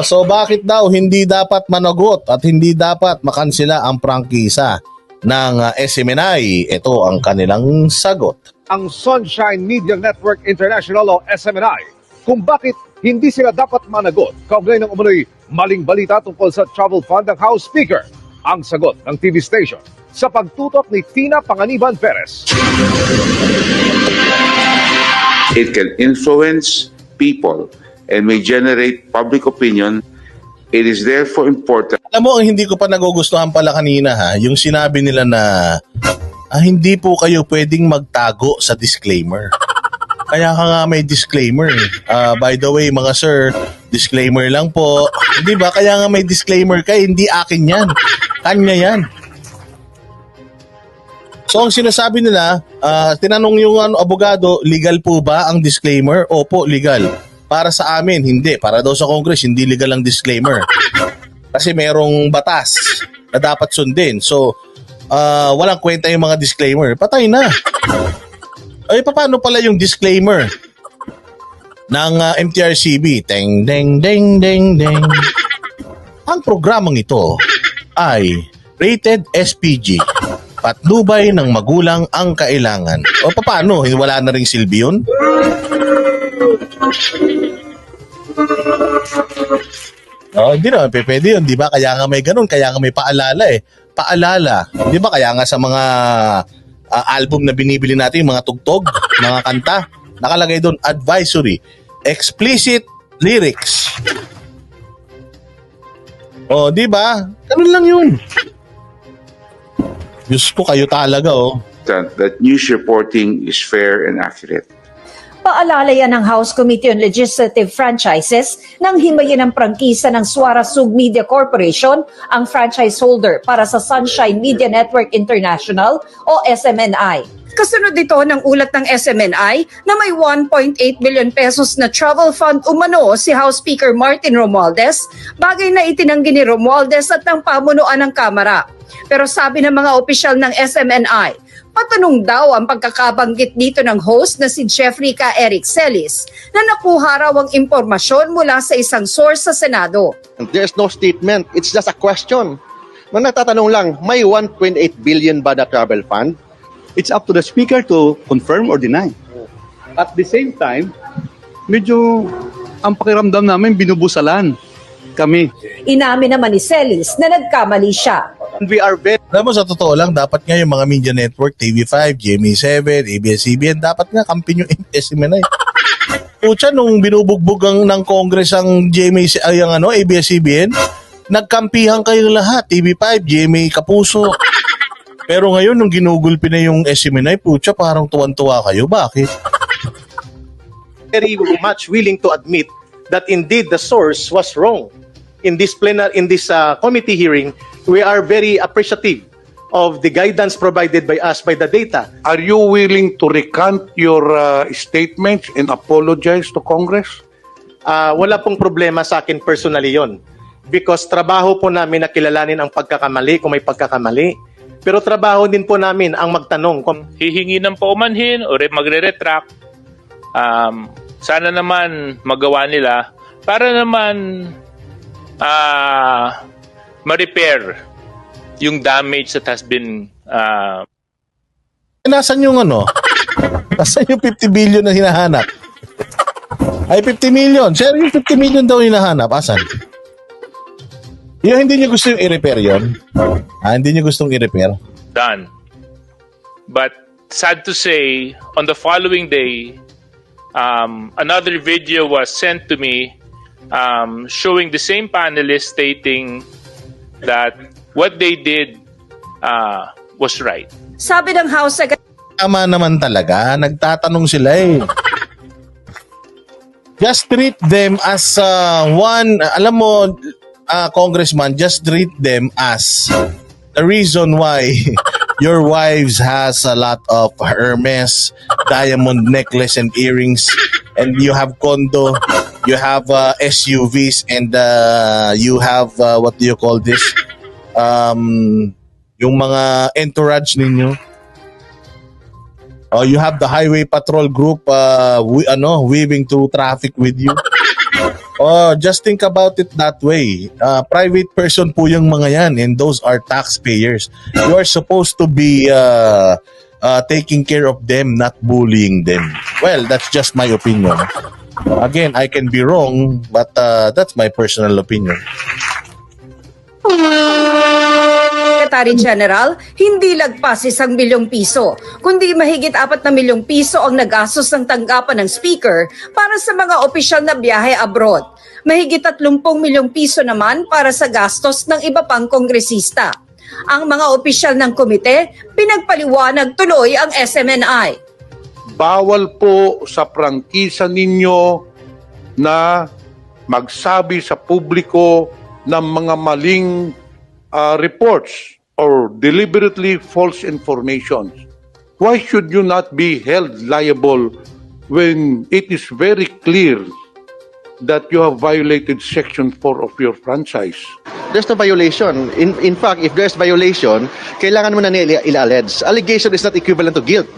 So bakit daw hindi dapat managot at hindi dapat makansila ang prangkisa ng uh, SMNI? Ito ang kanilang sagot. ang Sunshine Media Network International o SMNI kung bakit hindi sila dapat managot kaugnay ng umunoy maling balita tungkol sa travel fund ng House Speaker. Ang sagot ng TV station sa pagtutok ni Tina Panganiban Perez. it can influence people and may generate public opinion. It is therefore important Alam mo, ang hindi ko pa nagugustuhan pala kanina ha, yung sinabi nila na ah, hindi po kayo pwedeng magtago sa disclaimer. Kaya ka nga may disclaimer. eh. Ah, by the way, mga sir, disclaimer lang po. Hindi ba? Kaya nga may disclaimer ka, hindi akin yan. Kanya yan. So ang sinasabi nila, ah, tinanong yung ano, abogado, legal po ba ang disclaimer? Opo, legal. Para sa amin, hindi. Para daw sa Congress, hindi legal ang disclaimer. Kasi merong batas na dapat sundin. So, ah, walang kwenta yung mga disclaimer. Patay na. Ay, paano pala yung disclaimer ng ah, MTRCB? Teng, deng, deng, deng, deng. Ang programang ito ay rated SPG. Patnubay ng magulang ang kailangan. O paano? Wala na ring silbi yun? Oh, hindi naman pwede yun, di ba? Kaya nga may ganun, kaya nga may paalala eh. Paalala, di ba? Kaya nga sa mga ah, album na binibili natin, mga tugtog, mga kanta, nakalagay doon, advisory, explicit lyrics. Oh, di ba? Ganun lang yun. Diyos ko, kayo talaga, oh. that news reporting is fair and accurate. Paalala yan ng House Committee on Legislative Franchises nang himayin ng prangkisa ng Suara Sug Media Corporation ang franchise holder para sa Sunshine Media Network International o SMNI. Kasunod ito ng ulat ng SMNI na may 1.8 billion pesos na travel fund umano si House Speaker Martin Romualdez, bagay na itinanggi ni Romualdez at ng pamunuan ng Kamara. Pero sabi ng mga opisyal ng SMNI, patanong daw ang pagkakabanggit dito ng host na si Jeffrey K. Eric Celis na nakuha raw ang impormasyon mula sa isang source sa Senado. There's no statement. It's just a question. Nung natatanong lang, may 1.8 billion ba na travel fund? it's up to the speaker to confirm or deny. At the same time, medyo ang pakiramdam namin binubusalan kami. Inamin naman ni Celis na nagkamali siya. We are very Alam mo, sa totoo lang, dapat nga yung mga media network, TV5, GMA7, ABS-CBN, dapat nga kampi yung SMNI. Pucha, nung binubugbog ang, ng Congress ang GMA, ay ang ano, ABS-CBN, nagkampihan kayo lahat, TV5, GMA Kapuso. Pero ngayon, nung ginugulpi na yung SMNI, pucha, parang tuwan-tuwa kayo. Bakit? very much willing to admit that indeed the source was wrong. In this plenar in this uh, committee hearing, we are very appreciative of the guidance provided by us by the data. Are you willing to recant your uh, statements and apologize to Congress? Uh, wala pong problema sa akin personally yon. Because trabaho po namin na kilalanin ang pagkakamali kung may pagkakamali. Pero trabaho din po namin ang magtanong kung hihingi ng paumanhin o re- magre-retract. Um, sana naman magawa nila para naman ah ma-repair yung damage that has been ah, Eh, Nasaan yung ano? Nasaan yung 50 billion na hinahanap? Ay, 50 million. Sir, yung 50 million daw hinahanap. Asan? Yung hindi niyo gusto yung i-repair yun? Ah, hindi niyo gustong i-repair? done. But sad to say, on the following day, um, another video was sent to me um, showing the same panelists stating that what they did uh, was right. Sabi ng House Secretary Tama naman talaga. Nagtatanong sila eh. Just treat them as uh, one, alam mo, uh, congressman, just treat them as the reason why your wives has a lot of Hermes diamond necklace and earrings and you have condo, you have uh, SUVs and uh, you have uh, what do you call this? Um, yung mga entourage ninyo. Oh, you have the highway patrol group uh, we, ano, weaving through traffic with you. Oh, just think about it that way. Uh, private person po yung mga yan and those are taxpayers. You are supposed to be uh, uh, taking care of them, not bullying them. Well, that's just my opinion. Again, I can be wrong, but uh, that's my personal opinion. Secretary General, hindi lagpas isang milyong piso, kundi mahigit apat na milyong piso ang nagastos ng tanggapan ng speaker para sa mga opisyal na biyahe abroad. Mahigit 30 milyong piso naman para sa gastos ng iba pang kongresista. Ang mga opisyal ng komite, pinagpaliwanag tuloy ang SMNI. Bawal po sa prangkisa ninyo na magsabi sa publiko ng mga maling uh, reports or deliberately false information. Why should you not be held liable when it is very clear that you have violated Section 4 of your franchise? There's no violation. In, in fact, if there's violation, kailangan mo na nila ila-allege. Allegation is not equivalent to guilt.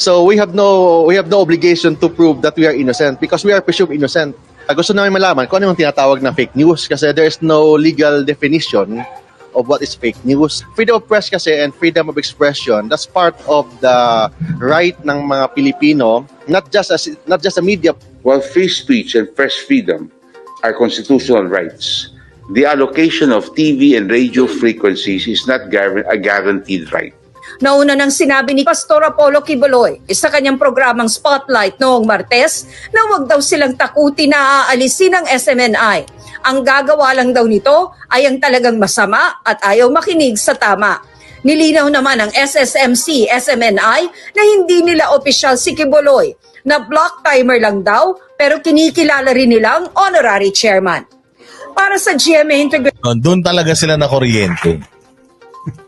So we have no we have no obligation to prove that we are innocent because we are presumed innocent. Ah, gusto namin malaman kung ano yung tinatawag na fake news kasi there is no legal definition of what is fake news. Freedom of press kasi and freedom of expression, that's part of the right ng mga Pilipino, not just as not just a media While free speech and press freedom are constitutional rights, the allocation of TV and radio frequencies is not a guaranteed right. Nauna nang sinabi ni Pastor Apollo Quiboloy sa kanyang programang Spotlight noong Martes na huwag daw silang takuti na aalisin ng SMNI. Ang gagawa lang daw nito ay ang talagang masama at ayaw makinig sa tama. Nilinaw naman ng SSMC, SMNI na hindi nila opisyal si Quiboloy na block timer lang daw pero kinikilala rin nilang honorary chairman. Para sa GMA Integrated No, doon talaga sila na kuryente.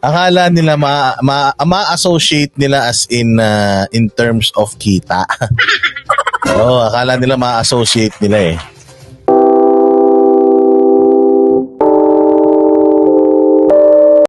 Akala nila ma, ma, ma-associate nila as in uh, in terms of kita. Oo, akala nila ma-associate nila eh.